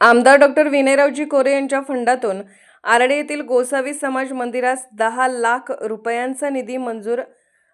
आमदार डॉक्टर विनयरावजी कोरे यांच्या फंडातून आरडे येथील गोसावी समाज मंदिरास दहा लाख रुपयांचा निधी मंजूर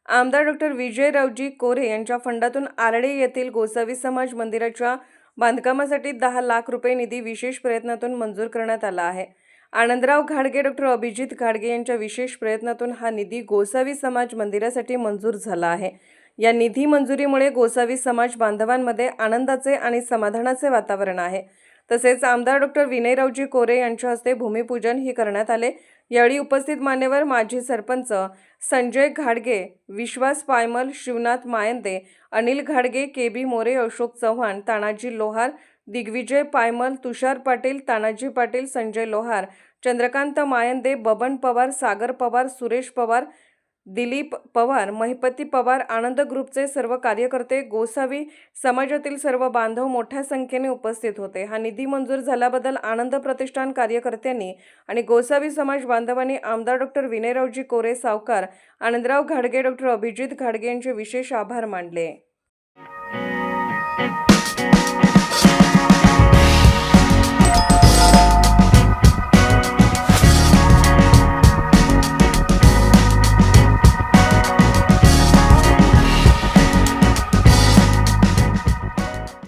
आमदार डॉक्टर विजयरावजी कोरे यांच्या फंडातून आरडे येथील गोसावी समाज मंदिराच्या बांधकामासाठी दहा लाख रुपये निधी विशेष प्रयत्नातून मंजूर करण्यात आला आहे. आनंदराव घाडगे डॉक्टर अभिजित घाडगे यांच्या विशेष प्रयत्नातून हा निधी गोसावी समाज मंदिरासाठी मंजूर झाला आहे. या निधी मंजुरीमुळे गोसावी समाज बांधवांमध्ये आनंदाचे आणि समाधानाचे वातावरण आहे. तसेच आमदार डॉक्टर विनयरावजी कोरे यांच्या हस्ते भूमिपूजन ही करण्यात आले. यावेळी उपस्थित मान्यवर माजी सरपंच संजय घाडगे विश्वास पायमल शिवनाथ मायंदे अनिल घाडगे के बी मोरे अशोक चव्हाण तानाजी लोहार दिग्विजय पायमल तुषार पाटील तानाजी पाटील संजय लोहार चंद्रकांत मायंदे बबन पवार सागर पवार सुरेश पवार दिलीप पवार महिपती पवार आनंद ग्रुपचे सर्व कार्यकर्ते गोसावी समाजातील सर्व बांधव मोठ्या संख्येने उपस्थित होते. हा निधी मंजूर झाल्याबद्दल आनंद प्रतिष्ठान कार्यकर्त्यांनी आणि गोसावी समाज बांधवांनी आमदार डॉक्टर विनयरावजी कोरे सावकार आनंदराव घाडगे डॉक्टर अभिजित घाडगे यांचे विशेष आभार मानले.